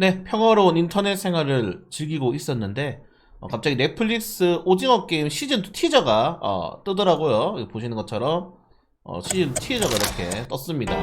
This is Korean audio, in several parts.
네, 평화로운 인터넷 생활을 즐기고 있었는데 어, 갑자기 넷플릭스 오징어 게임 시즌 2 티저가 어, 뜨더라고요. 보시는 것처럼 어, 시즌 티저가 이렇게 떴습니다.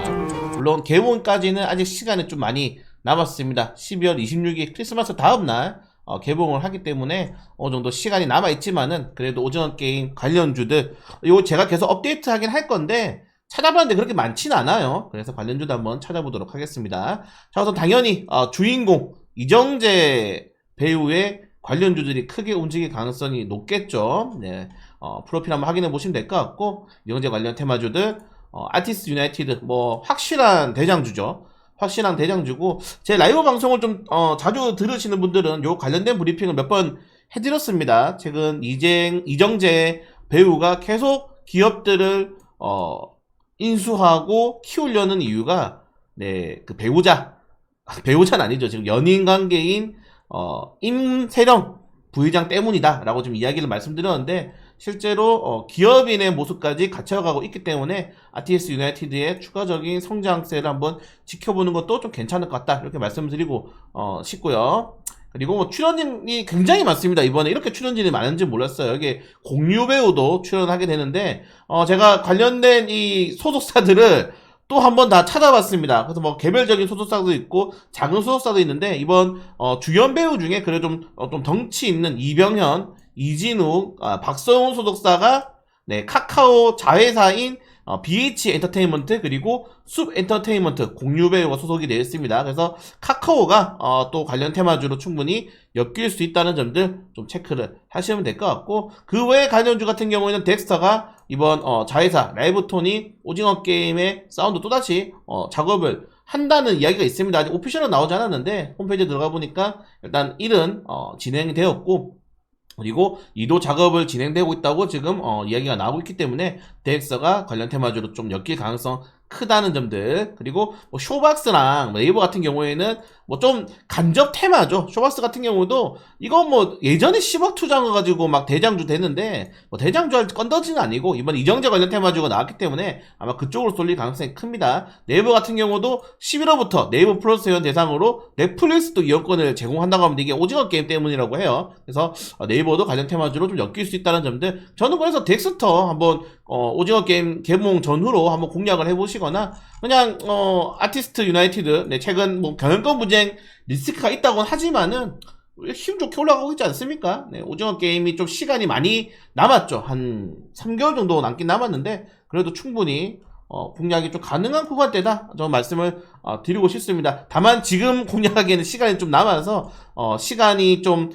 물론 개봉까지는 아직 시간이 좀 많이 남았습니다. 12월 26일 크리스마스 다음 날 어, 개봉을 하기 때문에 어느 정도 시간이 남아 있지만은 그래도 오징어 게임 관련주들 이거 제가 계속 업데이트 하긴 할 건데 찾아봤는데 그렇게 많지는 않아요. 그래서 관련주도 한번 찾아보도록 하겠습니다. 자, 우선 당연히 어, 주인공 이정재 배우의 관련주들이 크게 움직일 가능성이 높겠죠. 네, 어, 프로필 한번 확인해 보시면 될 것 같고 이정재 관련 테마주들 어, 아티스트 유나이티드 뭐 확실한 대장주죠. 확실한 대장주고 제 라이브 방송을 좀 어, 자주 들으시는 분들은 요 관련된 브리핑을 몇 번 해드렸습니다. 최근 이쟁 이정재 배우가 계속 기업들을 어, 인수하고 키우려는 이유가 네 그 배우자. 배우자는 아니죠. 지금 연인 관계인 어, 임세령 부회장 때문이다라고 좀 이야기를 말씀드렸는데 실제로 어, 기업인의 모습까지 갖춰가고 있기 때문에 RTS 유나이티드의 추가적인 성장세를 한번 지켜보는 것도 좀 괜찮을 것 같다. 이렇게 말씀드리고 어, 싶고요. 그리고 뭐 출연진이 굉장히 많습니다. 이번에 이렇게 출연진이 많은지 몰랐어요. 여기 공유 배우도 출연하게 되는데 어, 제가 관련된 이 소속사들을 또 한 번 다 찾아봤습니다. 그래서 뭐 개별적인 소속사도 있고 작은 소속사도 있는데 이번 어, 주연 배우 중에 그래 좀, 어, 좀 덩치 있는 이병현, 이진욱, 아, 박성훈 소속사가 네, 카카오 자회사인 어, BH 엔터테인먼트 그리고 숲 엔터테인먼트 공유 배우가 소속이 되어 있습니다. 그래서 카카오가 어, 또 관련 테마주로 충분히 엮일 수 있다는 점들 좀 체크를 하시면 될 것 같고 그 외에 관련주 같은 경우에는 덱스터가 이번 어, 자회사 라이브톤이 오징어 게임의 사운드 또다시 어, 작업을 한다는 이야기가 있습니다. 아직 오피셜은 나오지 않았는데 홈페이지에 들어가 보니까 일단 일은 어, 진행이 되었고 그리고 이도 작업을 진행되고 있다고 지금 어, 이야기가 나오고 있기 때문에 덱스가 관련 테마주로 좀 엮일 가능성 크다는 점들. 그리고 뭐 쇼박스랑 네이버 같은 경우에는 뭐 좀 간접 테마죠. 쇼박스 같은 경우도 이거 뭐 예전에 10억 투자한 가지고 막 대장주 됐는데 뭐 대장주 할 건더지는 아니고 이번 이정재 관련 테마주가 나왔기 때문에 아마 그쪽으로 쏠릴 가능성이 큽니다. 네이버 같은 경우도 11월부터 네이버 플러스 회원 대상으로 넷플릭스도 이용권을 제공한다고 하면 이게 오징어 게임 때문이라고 해요. 그래서 어, 네이버도 관련 테마주로 좀 엮일 수 있다는 점들 저는 그래서 덱스터 한번 어, 오징어 게임 개봉 전후로 한번 공략을 해보시거나 그냥 어, 아티스트 유나이티드 네, 최근 뭐 경영권 분쟁 리스크가 있다고는 하지만은 힘 좋게 올라가고 있지 않습니까? 네, 오징어 게임이 좀 시간이 많이 남았죠. 한 3개월 정도 남긴 남았는데 그래도 충분히 어, 공략이 좀 가능한 구간대다. 저 말씀을 어, 드리고 싶습니다. 다만 지금 공략하기에는 시간이 좀 남아서 어, 시간이 좀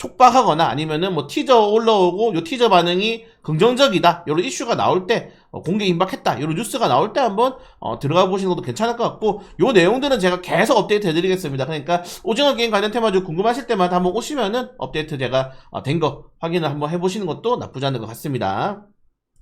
촉박하거나 아니면은 뭐 티저 올라오고 요 티저 반응이 긍정적이다. 이런 이슈가 나올 때 어, 공개 임박했다. 이런 뉴스가 나올 때 한번 어, 들어가 보시는 것도 괜찮을 것 같고 요 내용들은 제가 계속 업데이트 해드리겠습니다. 그러니까 오징어 게임 관련 테마주 궁금하실 때마다 한번 오시면은 업데이트 제가 어, 된거 확인을 한번 해보시는 것도 나쁘지 않은 것 같습니다